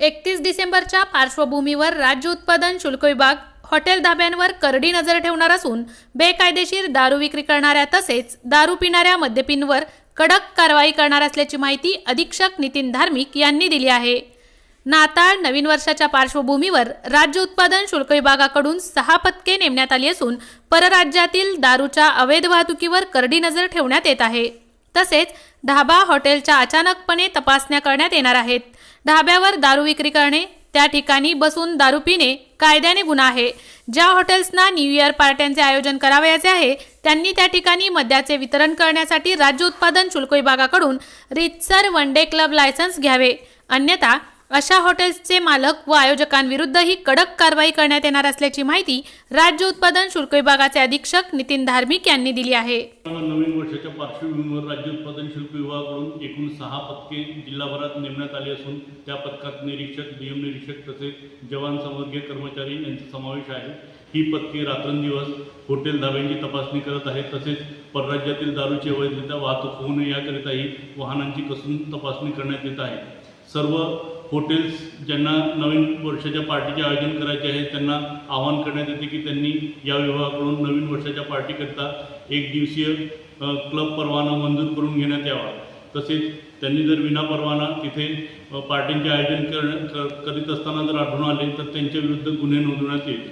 एकतीस डिसेंबरच्या पार्श्वभूमीवर राज्य उत्पादन शुल्क विभाग हॉटेल धाब्यांवर करडी नजर ठेवणार असून बेकायदेशीर दारू विक्री करणाऱ्या तसेच दारू पिणाऱ्या मद्यपींवर कडक कारवाई करणार असल्याची माहिती अधीक्षक नितीन धार्मिक यांनी दिली आहे. नाताळ नवीन वर्षाच्या पार्श्वभूमीवर राज्य उत्पादन शुल्क विभागाकडून सहा पथके नेमण्यात आली असून परराज्यातील दारूच्या अवैध वाहतुकीवर करडी नजर ठेवण्यात येत आहे. तसेच ढाबा हॉटेलच्या अचानकपणे तपासण्या करण्यात येणार आहेत. ढाब्यावर दारू विक्री करणे त्या ठिकाणी बसून दारू पिणे कायद्याने गुन्हा आहे. ज्या हॉटेल्सना न्यू इयर पार्ट्यांचे आयोजन करावयाचे आहे त्यांनी त्या ठिकाणी मद्याचे वितरण करण्यासाठी राज्य उत्पादन शुल्क विभागाकडून रितसर वन डे क्लब लायसन्स घ्यावे. अन्यथा अशा हॉटेल्सचे मालक व आयोजकांविरुद्धही कडक कारवाई करण्यात येणार असल्याची माहिती राज्य उत्पादन शुल्क विभागाचे अधीक्षक नितीन धार्मिक यांनी दिली आहे. नवीन वर्षाच्या पार्श्वभूमीवर राज्य उत्पादन शुल्क विभागाकडून एकूण सहा पथके जिल्हाभरात नेमण्यात आली असून त्या पथकात निरीक्षक नियम निरीक्षक तसेच जवान संवर्गीय कर्मचारी यांचा समावेश आहे. ही पथके रात्रंदिवस हॉटेल धाब्यांची तपासणी करत आहेत. तसेच परराज्यातील दारूची अवैधरित्या वाहतूक होऊ नये याकरिताही वाहनांची कसून तपासणी करण्यात येत आहे. सर्व हॉटेल्स ज्यांना नवीन वर्षाच्या पार्टीचे आयोजन करायचे आहे त्यांना आवाहन करण्यात येते की त्यांनी या विभागाकडून नवीन वर्षाच्या पार्टीकरिता एक दिवसीय क्लब परवाना मंजूर करून घेण्यात यावा. तसेच त्यांनी जर विनापरवाना तिथे पार्टींचे आयोजन कर करीत असताना जर आढळून आले तर त्यांच्या विरुद्ध गुन्हे नोंदवण्यात येईल